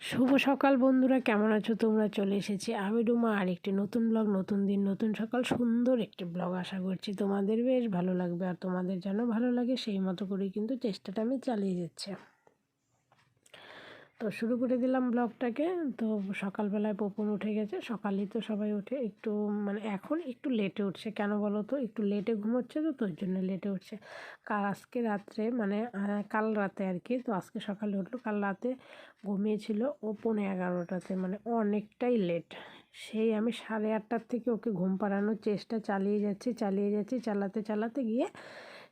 শুভ সকাল বন্ধুরা, কেমন আছো তোমরা? চলে এসেছি আমি ডুমা আর একটি নতুন ব্লগ নতুন দিন, নতুন সকাল, সুন্দর একটি ব্লগ আশা করছি তোমাদের বেশ ভালো লাগবে আর তোমাদের যেন ভালো লাগে সেই মতো করেই কিন্তু চেষ্টাটা আমি চালিয়ে যাচ্ছি। তো শুরু করে দিলাম ব্লগটাকে। তো সকালবেলায় পপন উঠে গেছে। সকালেই তো সবাই উঠে একটু মানে এখন একটু লেটে উঠছে। কেন বলো তো? একটু লেটে ঘুমোচ্ছে তো তোর জন্য লেটে উঠছে। কাল, আজকে রাত্রে মানে কাল রাতে আর কি, তো আজকে সকালে উঠল। কাল রাতে ঘুমিয়েছিল ও পৌনে এগারোটাতে মানে অনেকটাই লেট সেই আমি সাড়ে আটটার থেকে ওকে ঘুম পাড়ানোর চেষ্টা চালিয়ে যাচ্ছি চালিয়ে যাচ্ছি, চালাতে চালাতে গিয়ে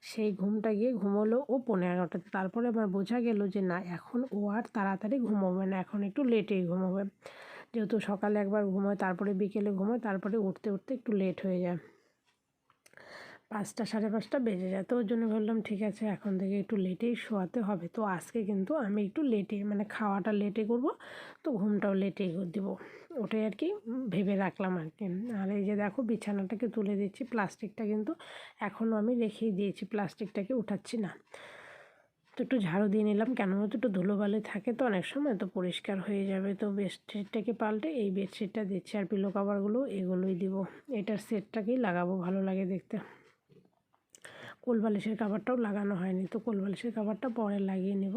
সেই ঘুমটা গিয়ে ঘুমোলো ও পনেরো এগারোটাতে তারপরে আমার বোঝা গেল যে না, এখন ও আর তাড়াতাড়ি ঘুমোবে না, এখন একটু লেটেই ঘুমোবে। যেহেতু সকালে একবার ঘুমোয়, তারপরে বিকেলে ঘুমোয়, তারপরে উঠতে উঠতে একটু লেট হয়ে যায়। পাঁচটা সাড়ে পাঁচটা বেজে যায়। তো ওর জন্য বললাম ঠিক আছে, এখন থেকে একটু লেটেই শোয়াতে হবে। তো আজকে কিন্তু আমি একটু লেটে মানে খাওয়াটা লেটে করব, তো ঘুমটাও লেটেই দেবো। ওটাই আর কি ভেবে রাখলাম আর কি। আর এই যে দেখো, বিছানাটাকে তুলে দিচ্ছি, প্লাস্টিকটা কিন্তু এখনও আমি রেখেই দিয়েছি, প্লাস্টিকটাকে উঠাচ্ছি না। তো একটু ঝাড়ু দিয়ে নিলাম, কেন তো একটু ধুলোবালি থাকে তো অনেক সময়, তো পরিষ্কার হয়ে যাবে। তো বেডশিটটাকে পাল্টে এই বেডশিটটা দিচ্ছি আর পিলো কাভারগুলো এগুলোই দিব। এটার সেটটাকেই লাগাবো ভালো লাগে দেখতে। কোলবালিশের কাভারটাও লাগানো হয়নি। তো কোলবালিশের কাভারটা পরে লাগিয়ে নেব।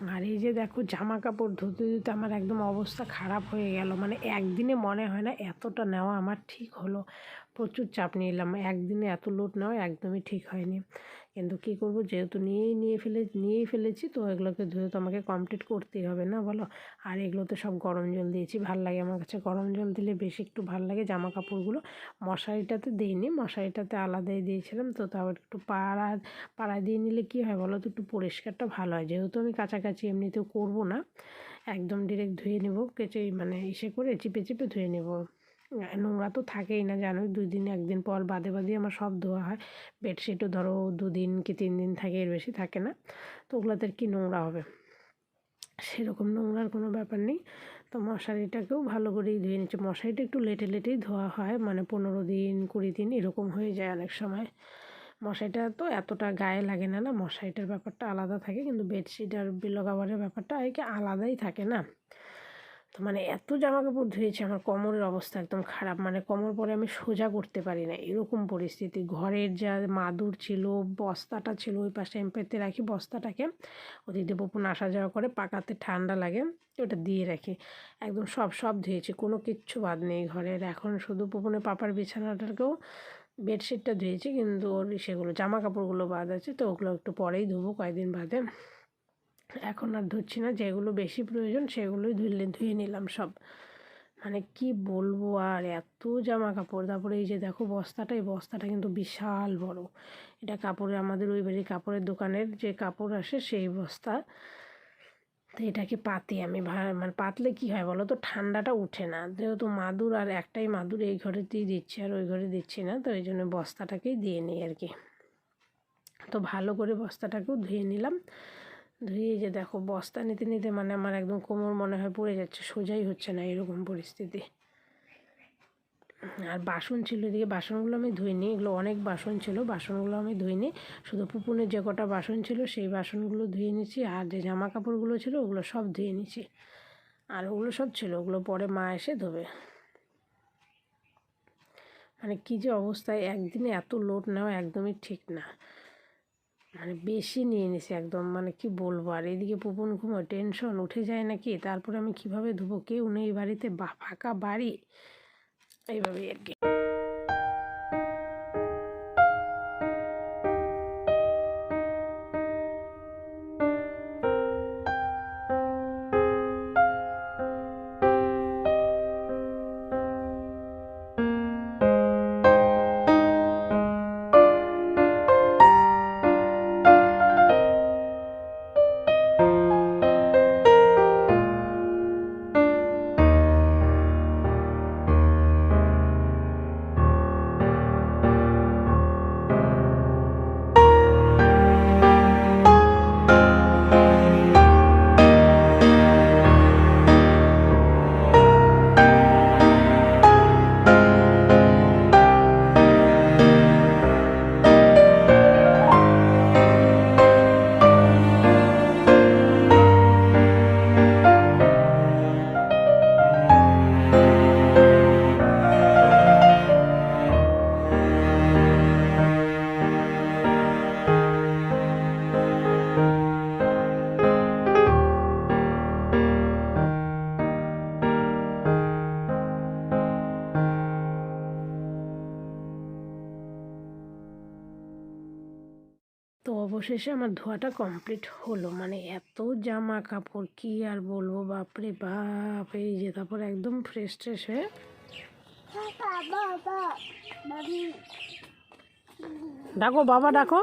আর এই যে দেখো জামা কাপড় ধুতে ধুতে আমার একদম অবস্থা খারাপ হয়ে গেল। মানে একদিনে মনে হয় না এতটা নেওয়া আমার ঠিক হলো। প্রচুর চাপ নিলাম। একদিনে এত লোড নেওয়া একদমই ঠিক হয়নি। কিন্তু কী করব? যেহেতু নিয়েই, নিয়ে ফেলে, নিয়েই ফেলেছি, তো এগুলোকে ধুয়ে তো আমাকে কমপ্লিট করতেই হবে না বলো? আর এগুলোতে সব গরম জল দিয়েছি, ভালো লাগে আমার কাছে। গরম জল দিলে বেশি একটু ভালো লাগে জামা কাপড়গুলো মশারিটাতে দিইনি, মশারিটাতে আলাদাই দিয়েছিলাম, তো তারপর একটু পাড়া পাড়া দিয়ে নিলে কী হয় বলো তো? একটু পরিষ্কারটা ভালো হয়। যেহেতু আমি কাছাকাছি এমনিতেও করব না, একদম ডিরেক্ট ধুয়ে নেব, কেচে মানে ইসে করে চিপে চিপে ধুয়ে নেব। নোংরা তো থাকেই না জানো দুই দিন, একদিন পর বাদে বাদে আমার সব ধোয়া হয়। বেডশিটও ধরো দুদিন কি তিন দিন থাকে, এর বেশি থাকে না। তো ওগুলোতে কি নোংরা হবে? সেরকম নোংরার কোনো ব্যাপার নেই। তো মশারিটাকেও ভালো করেই ধুয়ে নিচ্ছে। মশারিটা একটু লেটে লেটেই ধোয়া হয় মানে পনেরো দিন, কুড়ি দিন, এরকম হয়ে যায় অনেক সময়। মশারিটা তো এতটা গায়ে লাগে না না? মশারিটার ব্যাপারটা আলাদা থাকে, কিন্তু বেডশিট আর বিলো কাভারের ব্যাপারটা একে আলাদাই থাকে না। তো মানে এত জামা কাপড় ধুয়েছে, আমার কোমরের অবস্থা একদম খারাপ। মানে কোমর পরে আমি সোজা করতে পারি না, এরকম পরিস্থিতি। ঘরের যা মাদুর ছিল, বস্তাটা ছিল, ওই পাশে আমি পেতে রাখি বস্তাটাকে। ওদিকে বপুন আসা যাওয়া করে, পাকাতে ঠান্ডা লাগে, ওটা দিয়ে রাখি। একদম সব সব ধুয়েছি, কোনো কিচ্ছু বাদ নেই ঘরের এখন শুধু পুপুনের পাপার বিছানাটাকেও বেডশিটটা ধুয়েছি, কিন্তু ওর সেগুলো জামা কাপড়গুলো বাদ আছে, তো ওগুলো একটু পরেই ধুবো কয়েকদিন বাদে। এখন আর ধুচ্ছি না, যেগুলো বেশি প্রয়োজন সেগুলোই ধুলে ধুয়ে নিলাম সব। মানে কি বলব আর, এত জামা কাপড় তারপরে এই যে দেখো বস্তাটা, এই বস্তাটা কিন্তু বিশাল বড়। এটা কাপড়ের আমাদের ওই বাড়ির কাপড়ের দোকানের যে কাপড় আসে সেই বস্তা। তো এটাকে পাতি আমি মানে পাতলে কি হয় বলো তো, ঠান্ডাটা উঠে না। যেহেতু মাদুর আর একটাই মাদুর, এই ঘরেতেই দিচ্ছি আর ওই ঘরে দিচ্ছি না, তো এই জন্য বস্তাটাকেই দিয়ে নিই আর কি। তো ভালো করে বস্তাটাকেও ধুয়ে নিলাম। ধুয়ে যে দেখো, বস্তা নিতে নিতে মানে আমার একদম কোমর মনে হয় পড়ে যাচ্ছে, সোজাই হচ্ছে না এরকম পরিস্থিতি। আর বাসন ছিল এদিকে, বাসনগুলো আমি ধুইনি, এগুলো অনেক বাসন ছিল, বাসনগুলো আমি ধুইনি। শুধু পুপুনের যে কটা বাসন ছিল, সেই বাসনগুলো ধুয়ে নিয়েছি, আর যে জামা কাপড়গুলো ছিল, ওগুলো সব ধুয়ে নিয়েছি। আর ওগুলো সব ছিল, ওগুলো পরে মা এসে ধোবে। মানে কী যে অবস্থায়, একদিনে এত লোড নেওয়া একদমই ঠিক না। মানে বেশি নিয়ে নিছে একদম মানে কি বলব? আর এদিকে পুপন ঘুমো টেনশন উঠে যায় নাকি? তারপরে আমি কীভাবে ধুবো? কেউ নেই বাড়িতে, বা ফাঁকা বাড়ি? এইভাবেই আর কি। অবশেষে আমার ধোয়াটা কমপ্লিট হলো। মানে এত জামা কাপড় কি আর বলব? বাপরে বাপ, এই যে তারপর একদম ফ্রেশ ট্রেশ হয়ে ডাকো, বাবা ডাকো।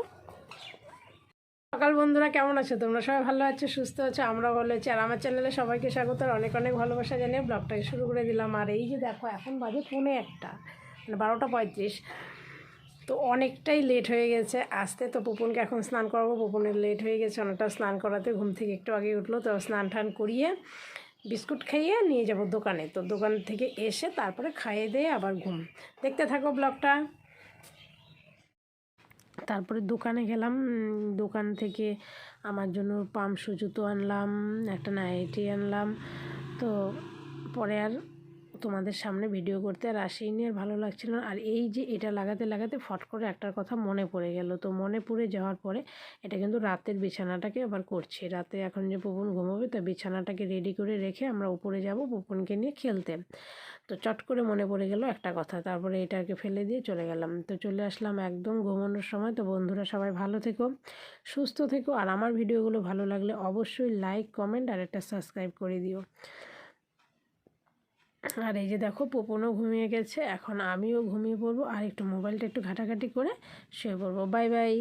সকাল বন্ধুরা, কেমন আছো? তোমরা সবাই ভালো আছো, সুস্থ আছো? আমরা ভালো আছি। আর আমার চ্যানেলে সবাইকে স্বাগত, আর অনেক অনেক ভালোবাসা জানিয়ে ব্লগটাকে শুরু করে দিলাম। আর এই যে দেখো, এখন বাজে পৌনে একটা মানে বারোটা পঁয়ত্রিশ। তো অনেকটাই লেট হয়ে গেছে। আসতে তো পুপনকে এখন স্নান করাবো। পুপনের লেট হয়ে গেছে। অনেকটা স্নান করাতে ঘুম থেকে একটু আগে উঠল। তো স্নান টান করিয়ে বিস্কুট খাইয়ে নিয়ে যাব দোকানে। তো দোকান থেকে এসে তারপরে খাইয়ে দিয়ে আবার ঘুম। দেখতে থাকো ব্লগটা। তারপরে দোকানে গেলাম। দোকান থেকে আমার জন্য পামশু জুতো আনলাম, একটা নাইটি আনলাম। তো পরে আর তোমাদের সামনে ভিডিও করতে আর আসিনি আর ভালো লাগছিল না। আর এই যে এটা লাগাতে লাগাতে ফট করে একটার কথা মনে পড়ে গেল। তো মনে পড়ে যাওয়ার পরে এটা কিন্তু রাতের বিছানাটাকে আবার করছি। রাতে এখন যে পুপন ঘুমাবে, তো বিছানাটাকে রেডি করে রেখে আমরা উপরে যাব পুপনকে নিয়ে খেলতে। তো চট করে মনে পড়ে গেল একটা কথা। তারপরে এটাকে ফেলে দিয়ে চলে গেলাম। তো চলে আসলাম একদম ঘুমানোর সময়। তো বন্ধুরা সবাই ভালো থেকো, সুস্থ থেকো। আর আমার ভিডিওগুলো ভালো লাগলে অবশ্যই লাইক কমেন্ট আর একটা সাবস্ক্রাইব করে দিও। আর এই যে দেখো পোপনও ঘুমিয়ে গেছে, এখন আমিও ঘুমিয়ে পড়ব, আর একটু মোবাইলটা একটু ঘাটাঘাটি করে শুয়ে পড়ব। Bye bye.